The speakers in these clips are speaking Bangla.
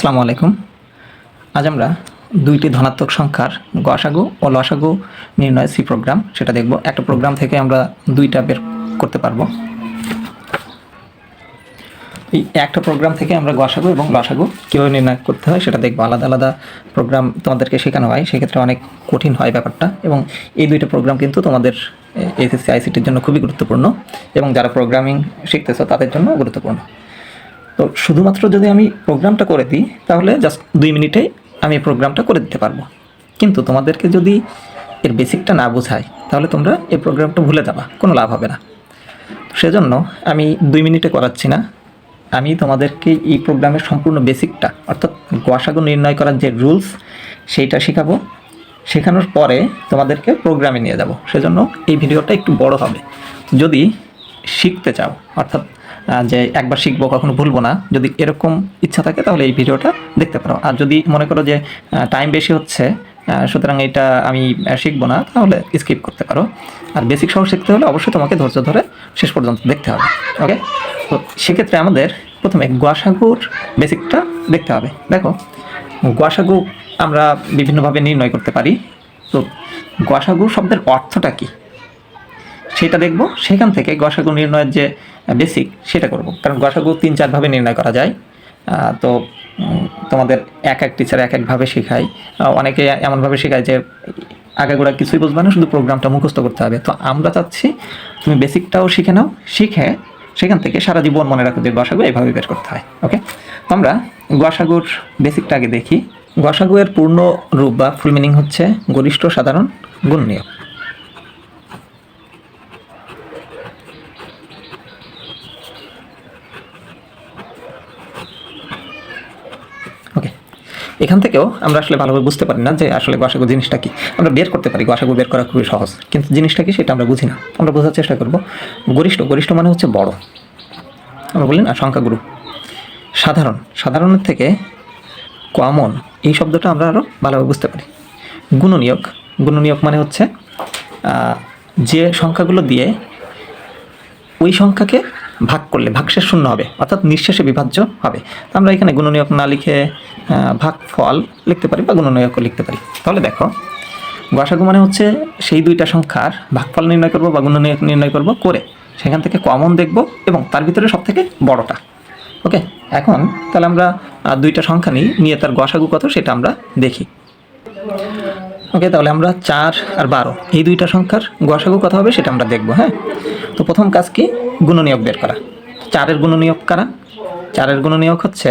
আসসালামু আলাইকুম আজ আমরা দুইটি ধনাত্মক সংখ্যার গসাগু ও লসাগু নির্ণয় সি প্রোগ্রাম, সেটা দেখব। একটা প্রোগ্রাম থেকে আমরা দুইটা বের করতে পারব। এই একটা প্রোগ্রাম থেকে আমরা গসাগু এবং লসাগু কীভাবে নির্ণয় করতে হয় সেটা দেখব। আলাদা আলাদা প্রোগ্রাম তোমাদেরকে শেখানো হয়, সেক্ষেত্রে অনেক কঠিন হয় ব্যাপারটা এবং এই দুইটা প্রোগ্রাম কিন্তু তোমাদের এসএসসি, আইসিটির জন্য খুবই গুরুত্বপূর্ণ এবং যারা প্রোগ্রামিং শিখতেছো তাদের জন্য গুরুত্বপূর্ণ। তো শুধুমাত্র যদি আমি প্রোগ্রামটা করে দিই, তাহলে জাস্ট দুই মিনিটে আমি প্রোগ্রামটা করে দিতে পারব। কিন্তু তোমাদেরকে যদি এর বেসিকটা না বোঝাই, তাহলে তোমরা এই প্রোগ্রামটা ভুলে যাবা, কোনো লাভ হবে না। সেজন্য আমি দুই মিনিটে করাচ্ছি না। আমি তোমাদেরকে এই প্রোগ্রামের সম্পূর্ণ বেসিকটা অর্থাৎ গোয়াসাগু নির্ণয় করার যে রুলস সেইটা শেখাবো। শেখানোর পরে তোমাদেরকে প্রোগ্রামে নিয়ে যাব। সেজন্য এই ভিডিওটা একটু বড় হবে। যদি শিখতে চাও, অর্থাৎ যে একবার শিখব, কখনো ভুলবো না। যদি এরকম ইচ্ছা থাকে, তাহলে এই ভিডিওটা দেখতে পারো। আর যদি মনে করো যে টাইম বেশি হচ্ছে সুতরাং এটা আমি শিখব না, তাহলে স্কিপ করতে পারো। আর বেসিক সহ শিখতে হলে অবশ্যই তোমাকে ধৈর্য ধরে শেষ পর্যন্ত দেখতে হবে ওকে তো সেক্ষেত্রে আমাদের প্রথমে গোয়াসাগুর বেসিকটা দেখতে হবে। দেখো, গোয়াসাগু আমরা বিভিন্নভাবে নির্ণয় করতে পারি। তো গোয়াসাগু শব্দের অর্থটা কী? সেটা দেখব, সেখান থেকে গসাগু নির্ণয়ের যে বেসিক সেটা করব। কারণ গসাগু তিন চারভাবে নির্ণয় করা যায়। তো তোমাদের এক এক টিচার এক একভাবে শেখায়। অনেকে এমনভাবে শেখায় যে আগাগোড়া কিছুই বুঝবে না, শুধু প্রোগ্রামটা মুখস্থ করতে হবে। তো আমরা চাচ্ছি তুমি বেসিকটাও শিখে নাও, শিখে সেখান থেকে সারা জীবন মনে রাখো যে গসাগু এইভাবে বের করতে হয় ওকে তো আমরা গসাগুর বেসিকটা আগে দেখি। গসাগু এর পূর্ণ রূপ বা ফুল মিনিং হচ্ছে গরিষ্ঠ সাধারণ গুণ নিয়োগ ওকে এখান থেকেও আমরা আসলে ভালোভাবে বুঝতে পারি না যে আসলে গসাগু জিনিসটা কি। আমরা বের করতে পারি গসাগু বের করা খুবই সহজ। কিন্তু জিনিসটা কি সেটা আমরা বুঝি না। আমরা বোঝার চেষ্টা করব, গরিষ্ঠ গরিষ্ঠ মানে হচ্ছে বড়। আমরা বলি না সংখ্যাগুরু। সাধারণ, সাধারণের থেকে কমন এই শব্দটা আমরা আরও ভালোভাবে বুঝতে পারি। গুণনীয়ক গুণনীয়ক মানে হচ্ছে যে সংখ্যাগুলো দিয়ে ওই সংখ্যাকে ভাগ করলে, ভাগশেষ শূন্য হবে, অর্থাৎ নিঃশেষে বিভাজ্য হবে। আমরা এখানে গুণনীয়ক না লিখে ভাগফল লিখতে পারি বা গুণনীয়কও লিখতে পারি। তাহলে দেখো গসাগু মানে হচ্ছে সেই দুইটা সংখ্যার ভাগফল নির্ণয় করব বা গুণনীয়ক নির্ণয় করব করে সেখান থেকে কমন দেখব এবং তার ভিতরে সব থেকে বড়টা। ওকে? এখন তাহলে আমরা দুইটা সংখ্যা নিই, নিয়ে তার গসাগু কত সেটা আমরা দেখি। ওকে? তাহলে আমরা চার আর বারো, এই দুইটা সংখ্যার গসাগু কত হবে সেটা আমরা দেখব হ্যাঁ? তো প্রথম কাজ কি? গুণনীয়ক বের করা। চারের গুণনীয়ক কারা? চারের গুণনীয়ক হচ্ছে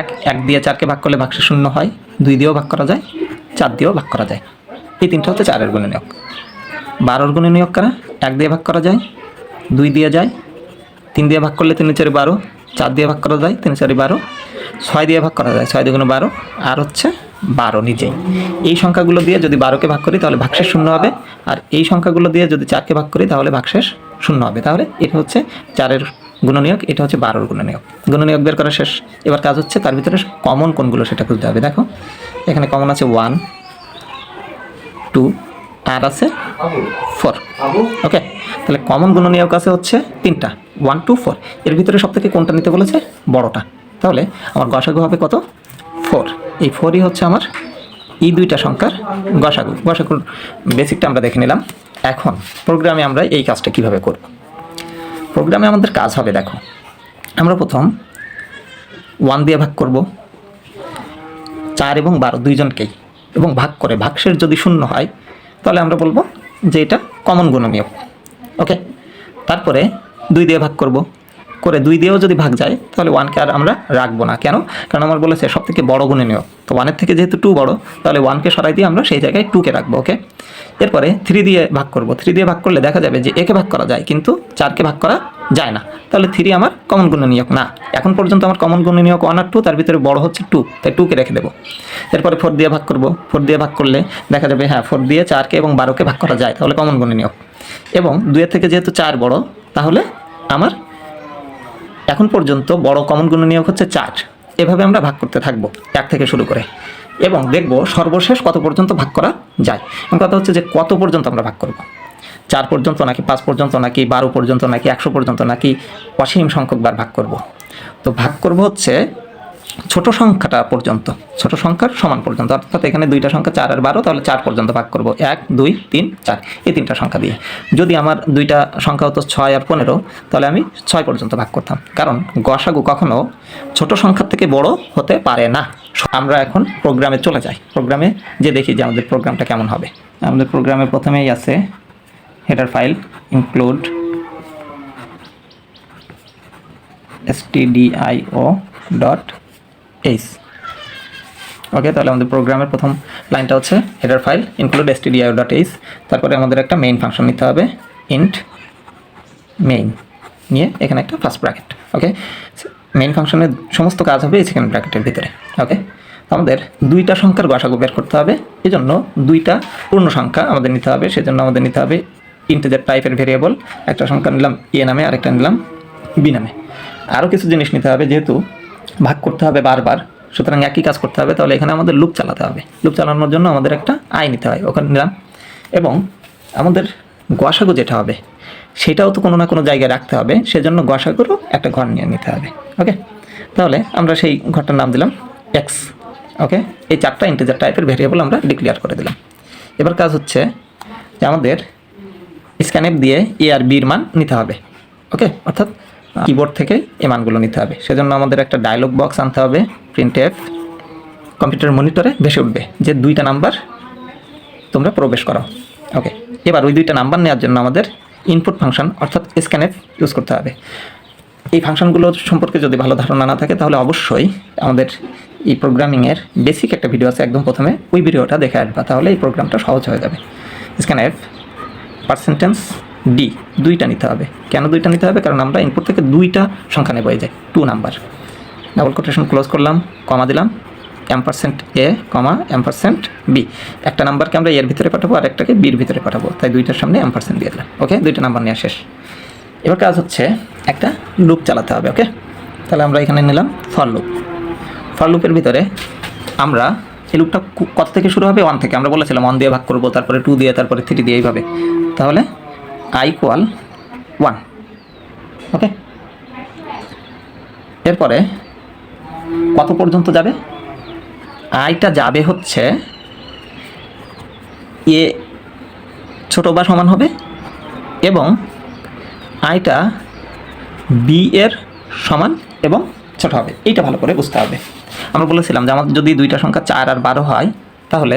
এক এক দিয়ে চারকে ভাগ করলে ভাগসে শূন্য হয়, দুই দিয়েও ভাগ করা যায়, চার দিয়েও ভাগ করা যায়। এই তিনটা হচ্ছে চারের গুণনীয়ক বারোর গুণনীয়ক কারা? এক দিয়ে ভাগ করা যায়, দুই দিয়ে যায়, তিন দিয়ে ভাগ করলে তিন চারি বারো, চার দিয়ে ভাগ করা যায়, তিন চারি বারো, ছয় দিয়ে ভাগ করা যায়, ছয় দুগুণ বারো, আর হচ্ছে বারো নিজেই। এই সংখ্যাগুলো দিয়ে যদি বারোকে ভাগ করি তাহলে ভাগশেষ শূন্য হবে, আর এই সংখ্যাগুলো দিয়ে যদি চারকে ভাগ করি তাহলে ভাগশেষ শূন্য হবে। তাহলে এটা হচ্ছে চারের গুণনীয়ক, এটা হচ্ছে বারোর গুণনীয়ক। গুণনীয়ক বের করা শেষ। এবার কাজ হচ্ছে তার ভিতরে কমন কোনগুলো সেটা খুঁজতে হবে। দেখো, এখানে কমন আছে ওয়ান টু আর আছে ফোর ওকে তাহলে কমন গুণনীয়ক আছে হচ্ছে তিনটা ওয়ান টু ফোর এর ভিতরে সব থেকে কোনটা নিতে বলেছে? বড়টা। তাহলে আমার গসাগু হবে কত? ফোর এই ফোরই হচ্ছে আমার এই দুইটা সংখ্যার গসাগু। গসাগুর বেসিকটা আমরা দেখে নিলাম। এখন প্রোগ্রামে আমরা এই কাজটা কীভাবে করব? প্রোগ্রামে আমাদের কাজ হবে, দেখো। আমরা প্রথম ওয়ান দিয়ে ভাগ করব। চার এবং বারো দুইজনকেই এবং ভাগ করে ভাগশেষ যদি শূন্য হয়, তাহলে আমরা বলব যে এটা কমন গুণনীয়ক। ওকে তারপরে দুই দিয়ে ভাগ করব। করে দুই দিয়েও যদি ভাগ যায়, তাহলে ওয়ানকে আর আমরা রাখব না। কেন? কারণ আমার বলেছে সব থেকে বড় গুণনীয়ক। তো ওয়ানের থেকে যেহেতু টু বড়, তাহলে ওয়ানকে সরাই দিয়ে আমরা সেই জায়গায় টুকে রাখব ওকে এরপরে থ্রি দিয়ে ভাগ করব। থ্রি দিয়ে ভাগ করলে দেখা যাবে যে একে ভাগ করা যায়, কিন্তু চারকে ভাগ করা যায় না। তাহলে থ্রি আমার কমন গুণনীয়ক না। এখন পর্যন্ত আমার কমন গুণনীয়ক ওয়ান আর টু তার ভিতরে বড় হচ্ছে টু তাই টুকে রেখে দেবো। এরপরে ফোর দিয়ে ভাগ করব। ফোর দিয়ে ভাগ করলে দেখা যাবে হ্যাঁ ফোর দিয়ে চারকে এবং বারোকে ভাগ করা যায়, তাহলে কমন গুণনীয়ক। এবং দুয়ের থেকে যেহেতু চার বড়, তাহলে আমার এখন পর্যন্ত বড় কমন গুণনীয়ক হচ্ছে চার। এভাবে আমরা ভাগ করতে থাকব, এক থেকে শুরু করে। এবং দেখব সর্বশেষ কত পর্যন্ত ভাগ করা যায়। এবং কথা হচ্ছে যে কত পর্যন্ত আমরা ভাগ করব। চার পর্যন্ত নাকি পাঁচ পর্যন্ত নাকি বারো পর্যন্ত নাকি একশো পর্যন্ত নাকি অসীম সংখ্যক বার ভাগ করব। তো ভাগ করব হচ্ছে ছোট সংখ্যাটা পর্যন্ত, ছোট সংখ্যার সমান পর্যন্ত। অর্থাৎ এখানে দুইটা সংখ্যা চার আর বারো, তাহলে চার পর্যন্ত ভাগ করব। এক, দুই, তিন, চার। এই তিনটা সংখ্যা দিয়ে। যদি আমার দুইটা সংখ্যা হতো ছয় আর পনেরো, তাহলে আমি ছয় পর্যন্ত ভাগ করতাম। কারণ গসাগু কখনো ছোট সংখ্যার থেকে বড় হতে পারে না। আমরা এখন প্রোগ্রামে চলে যাই। প্রোগ্রামে যে দেখি যে আমাদের প্রোগ্রামটা কেমন হবে। আমাদের প্রোগ্রামে প্রথমেই আছে header file, include stdio dot H okay তাহলে আমাদের প্রোগ্রামের প্রথম লাইনটা হচ্ছে header file include stdio dot H তারপরে আমাদের একটা মেইন ফাংশন নিতে হবে ইন্ট মেইন নিয়ে এখানে একটা ফার্স্ট ব্র্যাকেট ওকে মেইন ফাংশনের সমস্ত কাজ হবে এই সেকেন্ড ব্র্যাকেটের ভিতরে ওকে আমাদের দুইটা সংখ্যার গসাগু বের করতে হবে এই জন্য দুইটা পূর্ণ সংখ্যা আমাদের নিতে হবে, সেজন্য আমাদের নিতে হবে ইন্টিজার টাইপের ভেরিয়েবল একটা সংখ্যা নিলাম এ নামে, আরেকটা নিলাম বি নামে। আরও কিছু জিনিস নিতে হবে, যেহেতু ভাগ করতে হবে বারবার। সুতরাং একই কাজ করতে হবে, তাহলে এখানে আমাদের লুপ চালাতে হবে। লুপ চালানোর জন্য আমাদের একটা আয় নিতে হয়, ওখানে নিলাম। এবং আমাদের গসাগু যেটা হবে, সেটাও তো কোনো না কোনো জায়গায় রাখতে হবে, সেজন্য গসাগুরও একটা ঘর নিয়ে নিতে হবে, ওকে? তাহলে আমরা সেই ঘরটার নাম দিলাম এক্স ওকে? এই চারটা ইন্টিজার টাইপের ভেরিয়েবল আমরা ডিক্লেয়ার করে দিলাম। এবার কাজ হচ্ছে যে আমাদের স্ক্যানএপ দিয়ে এ আর বির মান নিতে হবে, ওকে? অর্থাৎ কিবোর্ড থেকে এই মানগুলো নিতে হবে। সেজন্য আমাদের একটা ডায়লগ বক্স আনতে হবে প্রিন্ট এফ কম্পিউটার মনিটরে ভেসে উঠবে, যে দুইটা নাম্বার তোমরা প্রবেশ করো। ওকে এবার ওই দুইটা নাম্বার নেওয়ার জন্য আমাদের ইনপুট ফাংশন অর্থাৎ স্ক্যানএফ ইউজ করতে হবে। এই ফাংশনগুলো সম্পর্কে যদি ভালো ধারণা না থাকে, তাহলে অবশ্যই আমাদের এই প্রোগ্রামিংয়ের বেসিক একটা ভিডিও আছে, একদম প্রথমে ওই ভিডিওটা দেখে আসবা, তাহলে এই প্রোগ্রামটা সহজ হয়ে যাবে। স্ক্যান স্ক্যানএফ পার্সেন্টেন্স ডি, দুইটা নিতে হবে। কেন দুইটা নিতে হবে? কারণ আমরা ইনপুট থেকে দুইটা সংখ্যা নেব, এই যে two number double quotation close করলাম কমা দিলাম M percent A comma M percent B একটা নাম্বারকে আমরা এর ভিতরে পাঠাবো, আর একটাকে বির ভিতরে পাঠাবো। তাই দুইটার সামনে এম পার্সেন্ট দিয়ে দিলাম ওকে দুইটা নাম্বার নেওয়া শেষ। এবার কাজ হচ্ছে একটা লুপ চালাতে হবে ওকে তাহলে আমরা এখানে নিলাম ফর লুপ ফর লুপের ভিতরে আমরা এই লুপটা কত থেকে শুরু হবে? ওয়ান থেকে। আমরা বলেছিলাম ওয়ান দিয়ে ভাগ করব, তারপরে টু দিয়ে, তারপরে থ্রি দিয়ে, এইভাবে। তাহলে আই ইকুয়াল ওয়ান ওকে এরপরে কত পর্যন্ত যাবে? আইটা যাবে হচ্ছে এ ছোট বা সমান হবে এবং আইটা বি এর সমান এবং ছোট হবে। এইটা ভালো করে বুঝতে হবে। আমরা বলেছিলাম যে আমার যদি দুইটা সংখ্যা চার আর বারো হয় তাহলে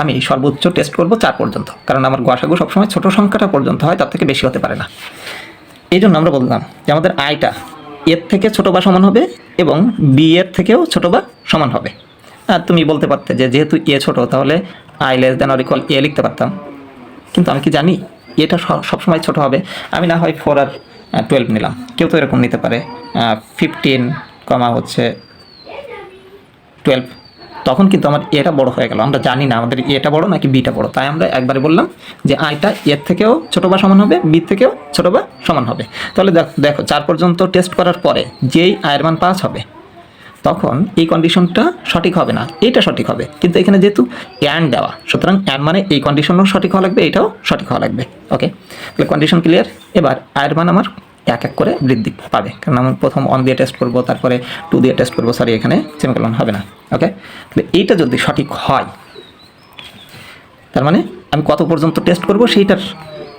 আমি সর্বোচ্চ টেস্ট করব চার পর্যন্ত। কারণ আমার গসাগু সবসময় ছোট সংখ্যাটা পর্যন্ত হয়, তার থেকে বেশি হতে পারে না। এই জন্য আমরা বললাম যে আমাদের আয়টা এর থেকে ছোট বা সমান হবে এবং বি এর থেকেও ছোট বা সমান হবে। আর তুমি বলতে পারতে যে যেহেতু এ ছোট, তাহলে I less than or equal A লিখতে পারতাম। কিন্তু আমি কি জানি, এটা সবসময় ছোট হবে। আমি না হয় ফোর আর টুয়েলভ নিলাম। কেউ তো এরকম নিতে পারে। ফিফটিন কমা হচ্ছে টুয়েলভ তখন কিন্তু আমার এটা বড় হয়ে গেল। আমরা জানি না আমাদের এটা বড় নাকি বিটা বড়। তাই আমরা একবারে বললাম যে আইটা এর থেকেও ছোটো বা সমান হবে, বি থেকেও ছোটো বা সমান হবে। তাহলে দেখ- চার পর্যন্ত টেস্ট করার পরে যেই আয়ের মান পাস হবে, তখন এই কন্ডিশনটা সঠিক হবে না। এটা সঠিক হবে। কিন্তু এখানে যেহেতু অ্যান্ড দেওয়া, সুতরাং অ্যান্ড মানে এই কন্ডিশনও সঠিক হওয়া লাগবে, এটাও সঠিক হওয়া লাগবে। ওকে তাহলে কন্ডিশন ক্লিয়ার এবার আয়ের মান আমার এক এক করে বৃদ্ধি পাবে। কারণ আমি প্রথম অন দিয়ে টেস্ট করব, তারপরে টু দিয়ে টেস্ট করব সরি এখানে সেমিকলন হবে না ওকে তাহলে এইটা যদি সঠিক হয়, তার মানে আমি কত পর্যন্ত টেস্ট করব সেইটার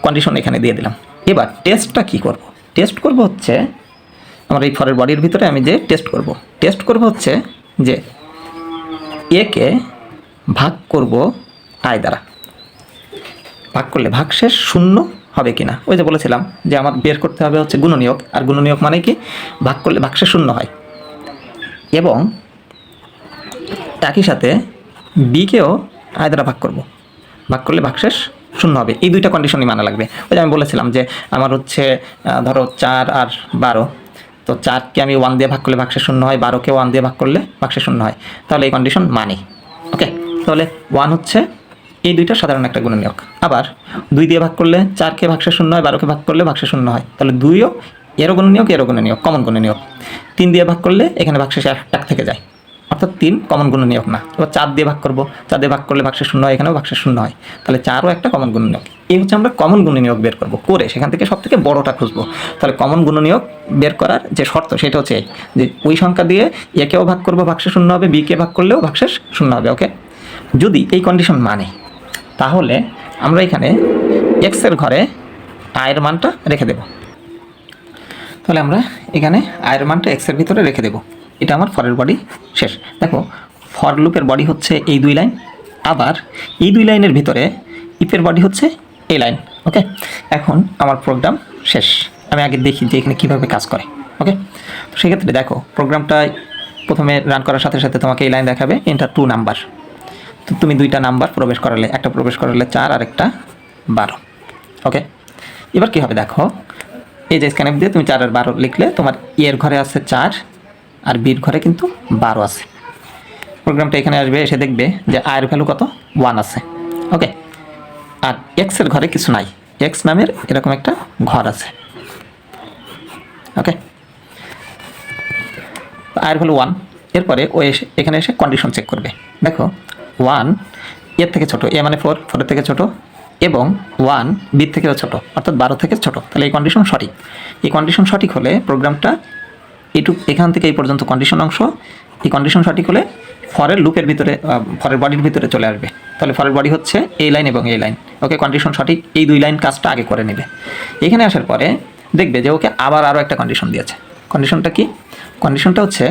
কন্ডিশন এখানে দিয়ে দিলাম। এবার টেস্টটা কি করব? টেস্ট করব হচ্ছে আমার এই ফরের বডির ভিতরে আমি যে টেস্ট করব টেস্ট করব হচ্ছে যে একে ভাগ করব আয় দ্বারা। ভাগ করলে ভাগ শেষ শূন্য হবে কিনা? ওই যে বলেছিলাম যে আমার বের করতে হবে হচ্ছে গুণনীয়ক, আর গুণনীয়ক মানে কি? ভাগ করলে ভাগশেষ শূন্য হয়। এবং একই সাথে বিকেও আয় দ্বারা ভাগ করব। ভাগ করলে ভাগশেষ শূন্য হবে। এই দুইটা কন্ডিশনই মানা লাগবে। ওই যে আমি বলেছিলাম যে আমার হচ্ছে ধরো চার আর বারো। তো চারকে আমি ওয়ান দিয়ে ভাগ করলে ভাগশেষ শূন্য হয়, বারোকে ওয়ান দিয়ে ভাগ করলে ভাগশেষ শূন্য হয়। তাহলে এই কন্ডিশন মানি ওকে তাহলে ওয়ান হচ্ছে এই দুইটা সাধারণ একটা গুণনীয়ক। আবার দুই দিয়ে ভাগ করলে চারকে ভাগশেষ শূন্য হয়, বারোকে ভাগ করলে ভাগশেষ শূন্য হয়। তাহলে দুইও এরও গুণনীয়ক এরও গুণনীয়ক কমন গুণনীয়ক। তিন দিয়ে ভাগ করলে এখানে ভাগশেষ এক থেকে যায়। অর্থাৎ তিন কমন গুণনীয়ক না। এবার চার দিয়ে ভাগ করব, চার দিয়ে ভাগ করলে ভাগশেষ শূন্য হয়, এখানেও ভাগশেষ শূন্য হয়। তাহলে চারও একটা কমন গুণনীয়ক। এই হচ্ছে আমরা কমন গুণনীয়ক বের করব, করে সেখান থেকে সব থেকে বড়টা খুঁজবো। তাহলে কমন গুণনীয়ক বের করার যে শর্ত সেটা হচ্ছে এই, যে ওই সংখ্যা দিয়ে একেও ভাগ করব ভাগশেষ শূন্য হবে, বিকে ভাগ করলেও ভাগশেষ শূন্য হবে ওকে যদি এই কন্ডিশন মানে তাহলে আমরা এখানে এক্সের ঘরে আয়ের মানটা রেখে দেব। তাহলে আমরা এখানে আয়ের মানটা এক্সের ভিতরে রেখে দেব। এটা আমার ফরের বডি শেষ। দেখো ফর লুপের বডি হচ্ছে এই দুই লাইন আবার এই দুই লাইনের ভিতরে ইফের বডি হচ্ছে এই লাইন ওকে এখন আমার প্রোগ্রাম শেষ। আমি আগে দেখি যে এখানে কীভাবে কাজ করে ওকে তো সেক্ষেত্রে দেখো প্রোগ্রামটা প্রথমে রান করার সাথে সাথে তোমাকে এই লাইন দেখাবে এন্টার টু নাম্বার তো তুমি দুইটা নাম্বার প্রবেশ করালে, একটা প্রবেশ করালে চার আর একটা বারো। ওকে এবার কী হবে দেখো? এই যে স্ক্যানএপ দিয়ে তুমি চার আর বারো লিখলে তোমার এর ঘরে আছে চার আর বির ঘরে কিন্তু বারো আছে। প্রোগ্রামটা এখানে আসবে, এসে দেখবে যে আয়ের ভ্যালু কত? ওয়ান আছে। ওকে আর এক্সের ঘরে কিছু নাই। এক্স নামের এরকম একটা ঘর আছে। ওকে আয়ের ভ্যালু ওয়ান এরপরে ও এসে, এখানে এসে কন্ডিশন চেক করবে। দেখো ওয়ানের থেকে ছোট এ মানে ফোর ফোরের থেকে ছোট, এবং ওয়ান বির থেকেও ছোট, অর্থাৎ বারো থেকে ছোট। তাহলে এই কন্ডিশন সঠিক। এই কন্ডিশন সঠিক হলে প্রোগ্রামটা এইটুক এখান থেকে এই পর্যন্ত কন্ডিশন অংশ, এই কন্ডিশন সঠিক হলে ফরের লুপের ভিতরে ফরের বডির ভিতরে চলে আসবে। তাহলে ফরের বডি হচ্ছে এই লাইন এবং এই লাইন ওকে কন্ডিশন সঠিক, এই দুই লাইন কাজটা আগে করে নেবে। এখানে আসার পরে দেখবে যে ওকে আবার আরও একটা কন্ডিশন দিয়েছে। কন্ডিশনটা কি? কন্ডিশনটা হচ্ছে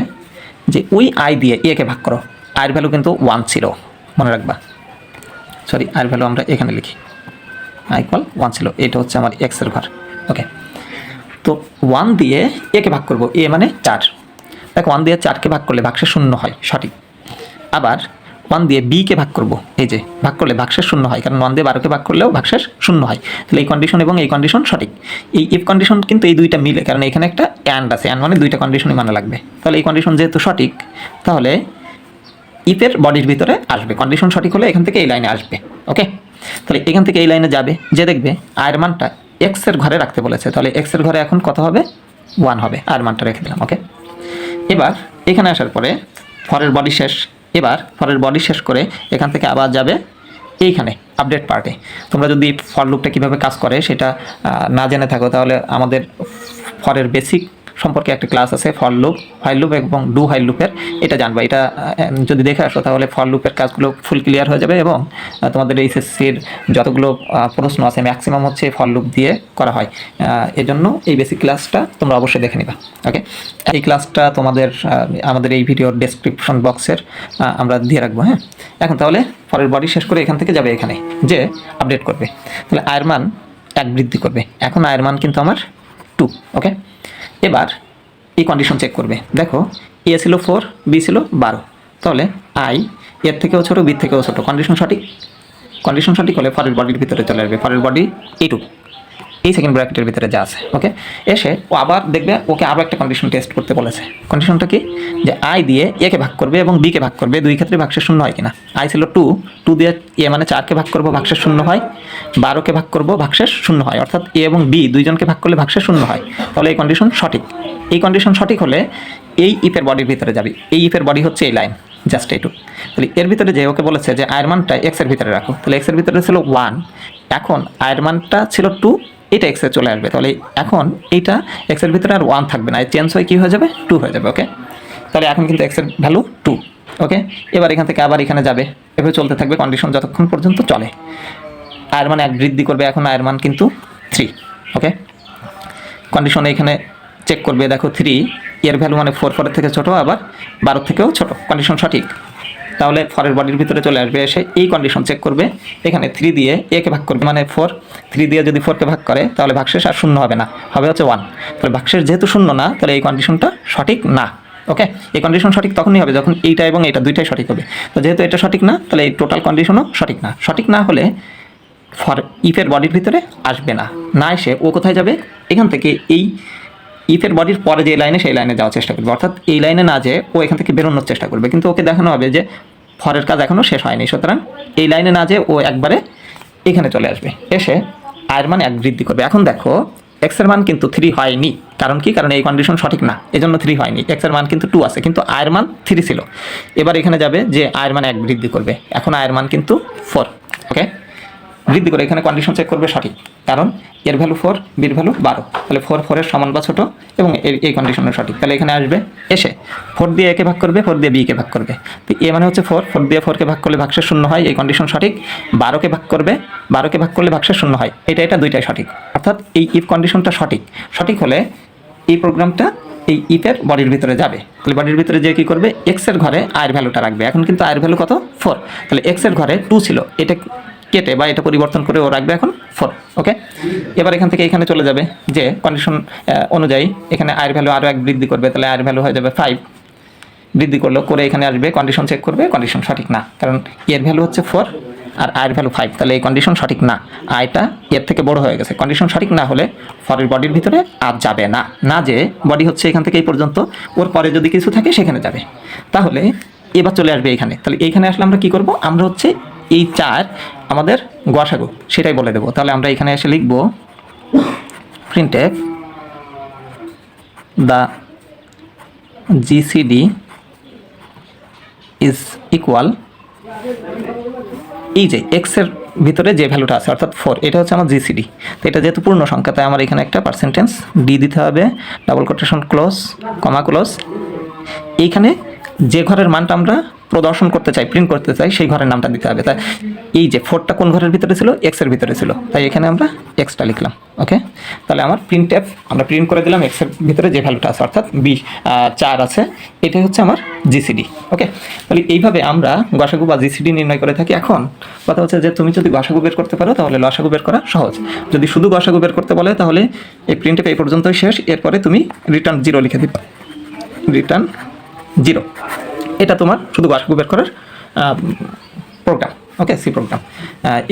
যে ওই আই দিয়ে একে ভাগ করো। আয়ের ভ্যালু কিন্তু ওয়ান ছিল মনে রাখবা। সরি আর ভ্যালু আমরা এখানে লিখি। আই ওয়ান ছিল, এটা হচ্ছে আমার এক্সের ঘর। ওকে তো ওয়ান দিয়ে একে ভাগ করব এ মানে চার। দেখো ওয়ান দিয়ে চারকে ভাগ করলে ভাগশেষ শূন্য হয়, সঠিক। আবার ওয়ান দিয়ে বিকে ভাগ করব, এই যে, ভাগ করলে ভাগশেষ শূন্য হয়, কারণ ওয়ান দিয়ে বারোকে ভাগ করলেও ভাগশেষ শূন্য হয়। তাহলে এই কন্ডিশন এবং এই কন্ডিশন সঠিক। এই ইফ কন্ডিশন কিন্তু এই দুইটা মিলে, কারণ এখানে একটা অ্যান্ড আছে অ্যান্ড মানে দুইটা কন্ডিশনই মানা লাগবে। তাহলে এই কন্ডিশন যেহেতু সঠিক, তাহলে ইফের বডির ভিতরে আসবে। কন্ডিশন সঠিক হলে এখান থেকে এই লাইনে আসবে, ওকে? তাহলে এখান থেকে এই লাইনে যাবে, যে দেখবে আয়ের মানটা এক্সের ঘরে রাখতে বলেছে। তাহলে এক্সের ঘরে এখন কত হবে? ওয়ান হবে, আয়ের মানটা রেখে দিলাম, ওকে? এবার এখানে আসার পরে ফরের বডি শেষ। এবার ফরের বডি শেষ করে এখান থেকে আবার যাবে এইখানে আপডেট পার্টে তোমরা যদি ফর লুপটা কীভাবে কাজ করে সেটা না জেনে থাকো তাহলে আমাদের ফরের বেসিক সম্পর্কে একটা ক্লাস আছে ফর লুপ হাই লুপ এবং ডু হাই লুপের এটা জানবা। এটা যদি দেখে আসো তাহলে ফর লুপের কাজগুলো ফুল ক্লিয়ার হয়ে যাবে এবং তোমাদের এইচএসসির যতগুলো প্রশ্ন আছে ম্যাক্সিমাম হচ্ছে ফর লুপ দিয়ে করা হয়। এজন্য এই বেসিক ক্লাসটা তোমরা অবশ্যই দেখে নিবা। ওকে এই ক্লাসটা তোমাদের আমাদের এই ভিডিওর ডেসক্রিপশন বক্সের আমরা দিয়ে রাখব হ্যাঁ? এখন তাহলে পরের বডি শেষ করে এখান থেকে যাবে এখানে, যে আপডেট করবে। তাহলে আয়ের মান এক বৃদ্ধি করবে। এখন আয়ের মান কিন্তু আমার টু ওকে এবার এই কন্ডিশন চেক করবে। দেখো এ ছিল ফোর বি ছিল বারো। তাহলে আই এর থেকেও ছোটো বি থেকেও ছোটো। কন্ডিশন সঠিক? কন্ডিশন সঠিক হলে ফরের বডির ভিতরে চলে আসবে। ফরের বডি এইটুক এই সেকেন্ড ব্র্যাকেটের ভিতরে যা আছে ওকে এসে ও আবার দেখবে ওকে আরও একটা কন্ডিশন টেস্ট করতে বলেছে। কন্ডিশনটা কি? যে আই দিয়ে একে ভাগ করবে এবং বিকে ভাগ করবে, দুই ক্ষেত্রে ভাগশেষ শূন্য হয় কিনা? আই ছিল টু টু দিয়ে এ মানে চারকে ভাগ করব, ভাগশেষ শূন্য হয়। বারোকে ভাগ করব, ভাগশেষ শূন্য হয়। অর্থাৎ এ এবং বি দুইজনকে ভাগ করলে ভাগশেষ শূন্য হয়। তাহলে এই কন্ডিশন সঠিক। এই কন্ডিশন সঠিক হলে এই ইফের বডির ভিতরে যাবে। এই ইফের বডি হচ্ছে এই লাইন জাস্ট এইটু তাহলে এর ভিতরে যে ওকে বলেছে যে আয়ের মানটা এক্সের ভিতরে রাখো, তাহলে এক্সের ভিতরে ছিল ওয়ান এখন আয়ের মানটা ছিল টু এটা এক্সে চলে আসবে। তাহলে এখন এইটা এক্সের ভিতরে আর ওয়ান থাকবে না। চেঞ্জ হয়ে কী হয়ে যাবে? টু হয়ে যাবে ওকে তাহলে এখন কিন্তু এক্সের ভ্যালু টু ওকে এবার এখান থেকে আবার এখানে যাবে। এভাবে চলতে থাকবে কন্ডিশন যতক্ষণ পর্যন্ত চলে। আয়ের মান এক বৃদ্ধি করবে, এখন আয়ের মান কিন্তু থ্রি ওকে কন্ডিশনে এখানে চেক করবে, দেখো থ্রি এর ভ্যালু মানে ফোর ফোরের থেকে ছোটো, আবার বারো থেকেও ছোট। কন্ডিশন সঠিক। তাহলে ফরের বডির ভিতরে চলে আসবে, এসে এই কন্ডিশন চেক করবে। এখানে থ্রি দিয়ে একে ভাগ করবে মানে ফোর থ্রি দিয়ে যদি ফোরকে ভাগ করে, তাহলে ভাগশেষ আর শূন্য হবে না, হবে হচ্ছে ওয়ান তাহলে ভাগশেষ যেহেতু শূন্য না, তাহলে এই কন্ডিশনটা সঠিক না ওকে এই কন্ডিশন সঠিক তখনই হবে যখন এইটা এবং এটা দুইটাই সঠিক হবে। তো যেহেতু এটা সঠিক না, তাহলে এই টোটাল কন্ডিশনও সঠিক না। সঠিক না হলে ফর ইফের বডির ভিতরে আসবে না। না এসে ও কোথায় যাবে? এখান থেকে এই ইফের বডির পরে যে লাইনে সেই লাইনে যাওয়ার চেষ্টা করবে। অর্থাৎ এই লাইনে না যেয়ে ও এখান থেকে বেরোনোর চেষ্টা করবে। কিন্তু ওকে দেখানো হবে যে ফরের কাজ এখনও শেষ হয়নি। সুতরাং এই লাইনে না যেয়ে ও একবারে এখানে চলে আসবে। এসে আয়ের মান এক বৃদ্ধি করবে। এখন দেখো এক্সের মান কিন্তু থ্রি হয়নি। কারণ কি? কারণ এই কন্ডিশন সঠিক না। এজন্য থ্রি হয়নি। এক্সের মান কিন্তু টু আছে। কিন্তু আয়ের মান থ্রি ছিল। এবার এখানে যাবে যে আয়ের মান এক বৃদ্ধি করবে। এখন আয়ের মান কিন্তু ফোর ওকে বৃদ্ধি করে, এখানে কন্ডিশন চেক করবে সঠিক। কারণ এর ভ্যালু ফোর বির ভ্যালু বারো। তাহলে ফোর ফোরের সমান বা ছোটো এবং এই কন্ডিশনের সঠিক। তাহলে এখানে আসবে, এসে ফোর দিয়ে একে ভাগ করবে ফোর দিয়ে বিকে ভাগ করবে। তো এ মানে হচ্ছে ফোর ফোর দিয়ে ফোরকে ভাগ করলে ভাগশেষ শূন্য হয়, এই কন্ডিশন সঠিক। বারোকে ভাগ করবে বারোকে ভাগ করলে ভাগশেষ শূন্য হয়। এটা এটা দুইটাই সঠিক। অর্থাৎ এই ইফ কন্ডিশনটা সঠিক। সঠিক হলে এই প্রোগ্রামটা এই ইফের বডির ভিতরে যাবে। তাহলে বডির ভিতরে যে কী করবে? এক্সের ঘরে আয়ের ভ্যালুটা রাখবে। এখন কিন্তু আয়ের ভ্যালু কত? ফোর তাহলে এক্সের ঘরে টু ছিল। এটা কেটে বা এটা পরিবর্তন করে ও রাখবে এখন ফোর ওকে এবার এখান থেকে এখানে চলে যাবে যে কন্ডিশন অনুযায়ী এখানে আয়ের ভ্যালু আরও এক বৃদ্ধি করবে, তাহলে আয়ের ভ্যালু হয়ে যাবে ফাইভ বৃদ্ধি করল, করে এখানে আসবে কন্ডিশন চেক করবে কন্ডিশন সঠিক না। কারণ এর ভ্যালু হচ্ছে ফোর আর আয়ের ভ্যালু ফাইভ তাহলে এই কন্ডিশন সঠিক না। আয়টা এর থেকে বড় হয়ে গেছে। কন্ডিশন সঠিক না হলে ফরের বডির ভিতরে আর যাবে না। না যে বডি হচ্ছে এখান থেকে এই পর্যন্ত, ওর পরে যদি কিছু থাকে সেখানে যাবে। তাহলে এবার চলে আসবে এখানে। তাহলে এইখানে আসলে আমরা কি করব? আমরা হচ্ছে এই চার আমাদের গসাগু সেটাই বলে দেবো। তাহলে আমরা এখানে এসে লিখব printf the GCD is equal এই যে এক্সের ভিতরে যে ভ্যালুটা আছে, অর্থাৎ ফোর এটা হচ্ছে আমার জিসিডি তো এটা যেহেতু পূর্ণ সংখ্যা, তাই আমার এখানে একটা পার্সেন্টেন্স ডি দিতে হবে। Double quotation close comma close এইখানে যে ঘরের মানটা আমরা প্রদর্শন করতে চাই প্রিন্ট করতে চাই, সেই ঘরের নামটা দিতে হবে। তাই এই যে ফোরটা কোন ঘরের ভিতরে ছিল? এক্সের ভিতরে ছিল। তাই এখানে আমরা এক্সটা লিখলাম ওকে তাহলে আমার প্রিন্ট অ্যাপ আমরা প্রিন্ট করে দিলাম এক্সের ভিতরে যে ভ্যালুটা আছে, অর্থাৎ বি চার আছে, এটাই হচ্ছে আমার জিসিডি ওকে তাহলে এইভাবে আমরা গসাগু বা জিসিডি নির্ণয় করে থাকি। এখন কথা হচ্ছে যে তুমি যদি গসাগু বের করতে পারো, তাহলে লসাগু বের করা সহজ। যদি শুধু গসাগু বের করতে বলে, তাহলে এই প্রিন্ট অ্যাপ এই পর্যন্তই শেষ। এরপরে তুমি রিটার্ন জিরো লিখে দিবা। রিটার্ন জিরো এটা তোমার শুধু গসাগু বের করার প্রোগ্রাম ওকে সি প্রোগ্রাম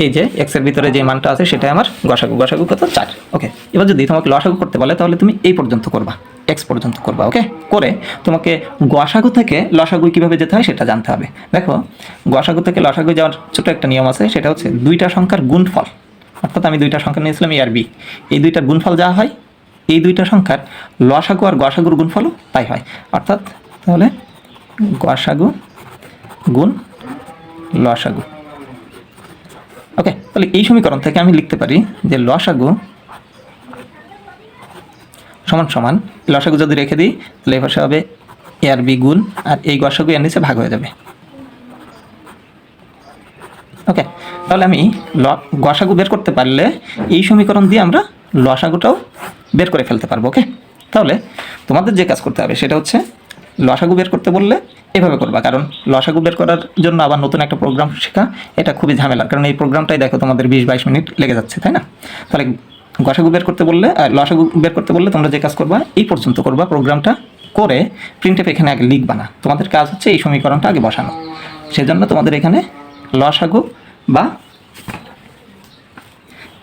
এই যে এক্সের ভিতরে যে মানটা আছে সেটাই আমার গসাগু গসাগু কত? চার ওকে এবার যদি তোমাকে লসাগু করতে বলে, তাহলে তুমি এই পর্যন্ত করবা এক্স পর্যন্ত করবা ওকে করে তোমাকে গসাগু থেকে লসাগু কীভাবে যেতে হয় সেটা জানতে হবে। দেখো গসাগু থেকে লসাগু যাওয়ার ছোটো একটা নিয়ম আছে, সেটা হচ্ছে দুইটা সংখ্যার গুণফল, অর্থাৎ আমি দুইটা সংখ্যা নিয়েছিলাম এ আর বি এই দুইটার গুণফল যা হয়, এই দুইটা সংখ্যার লসাগু আর গসাগুর গুণফলও তাই হয়। অর্থাৎ তাহলে গসাগু গুণ লসাগু। ওকে, তাহলে এই সমীকরণ থেকে আমি লিখতে পারি যে লসাগু সমান সমান, লসাগু যদি রেখে দিই, তাহলে এই পাশে হবে এ আর বি গুণ, আর এই গসাগু এর নিচে ভাগ হয়ে যাবে। ওকে, তাহলে আমি ল গসাগু বের করতে পারলে এই সমীকরণ দিয়ে আমরা লসাগুটাও বের করে ফেলতে পারব, ওকে? তাহলে তোমাদের যে কাজ করতে হবে সেটা হচ্ছে লসাগু বের করতে বললে এভাবে করবা, কারণ লসাগু বের করার জন্য আবার নতুন একটা প্রোগ্রাম শেখা, এটা খুবই ঝামেলা কারণ এই প্রোগ্রামটাই দেখো তোমাদের বিশ বাইশ মিনিট লেগে যাচ্ছে, তাই না? তাহলে গসাগু বের করতে বললে, আর লসাগু বের করতে বললে তোমরা যে কাজ করবা, এই পর্যন্ত করবা প্রোগ্রামটা করে প্রিন্টেপ এখানে আগে লিখবা না। তোমাদের কাজ হচ্ছে এই সমীকরণটা আগে বসানো। সেজন্য তোমাদের এখানে লসাগু বা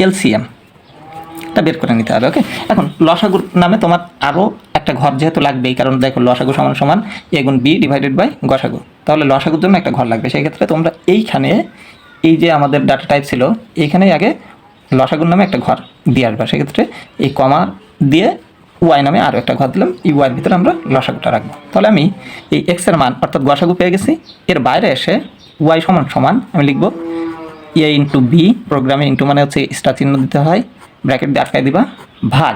এলসিএম বের করে নিতে হবে ওকে এখন লসাগুর নামে তোমার আরও একটা ঘর যেহেতু লাগবেই, কারণ দেখো লসাগু সমান সমান এ গুণ বি ডিভাইডেড বাই গসাগু। তাহলে লসাগুর জন্য একটা ঘর লাগবে। সেই ক্ষেত্রে তোমরা এইখানে এই যে আমাদের ডাটা টাইপ ছিল, এইখানেই আগে লসাগুর নামে একটা ঘর দিয়ে আসবে। সেক্ষেত্রে এই কমা দিয়ে ওয়াই নামে আরও একটা ঘর দিলাম, এই ওয়াইয়ের ভিতরে আমরা লসাগুটা রাখব। তাহলে আমি এই এক্সের মান অর্থাৎ গসাগু পেয়ে গেছি। এর বাইরে এসে ওয়াই সমান সমান আমি লিখব এ ইন্টু বি প্রোগ্রামে ইন্টু মানে হচ্ছে স্টার চিহ্ন দিতে হয়। ব্র্যাকেট দিয়ে আটকায় দিবা। ভাগ।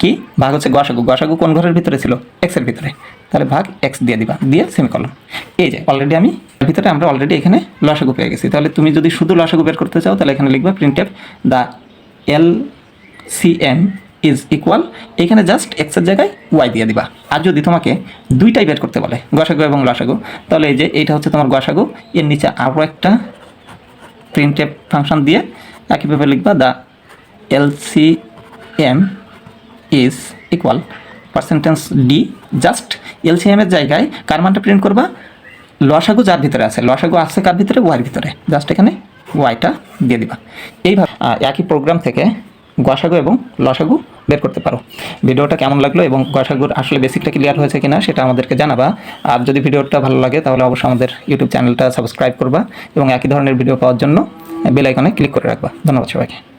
কি? ভাগ হচ্ছে গসাগু গসাগু কোন ঘরের ভিতরে ছিল? এক্সের ভিতরে। তাহলে ভাগ এক্স দিয়ে দিবা। দিয়ে সেমিকলন এই যে অলরেডি আমি ভিতরে আমরা অলরেডি এখানে লসাগু পেয়ে গেছি। তাহলে তুমি যদি শুধু লসাগু বের করতে চাও, তাহলে এখানে লিখবা printf the L C M is equal এখানে জাস্ট এক্সের জায়গায় ওয়াই দিয়ে দিবা। আর যদি তোমাকে দুইটাই বের করতে বলে গসাগু এবং লসাগু, তাহলে এই যে এইটা হচ্ছে তোমার গসাগু এর নিচে আরও একটা প্রিন্টেপ ফাংশন দিয়ে একইভাবে লিখবা the LCM is equal percentage D. Just LCM এর জায়গায় কার মানটা প্রিন্ট করবা? লসাগু যার ভিতরে আছে। লসাগু আছে কার ভিতরে? ওয়াইয়ের ভিতরে। জাস্ট এখানে ওয়াইটা দিয়ে দিবা। এইভাবে একই প্রোগ্রাম থেকে গসাগু এবং লসাগু বের করতে পারো। ভিডিওটা কেমন লাগল এবং গসাগুর আসলে বেসিকটা ক্লিয়ার হয়েছে কিনা সেটা আমাদেরকে জানাবা। আর যদি ভিডিওটা ভালো লাগে তাহলে অবশ্যই আমাদের ইউটিউব চ্যানেলটা সাবস্ক্রাইব করবা এবং একই ধরনের ভিডিও পাওয়ার জন্য বেল ক্লিক করে রাখবা। ধন্যবাদ সবাইকে।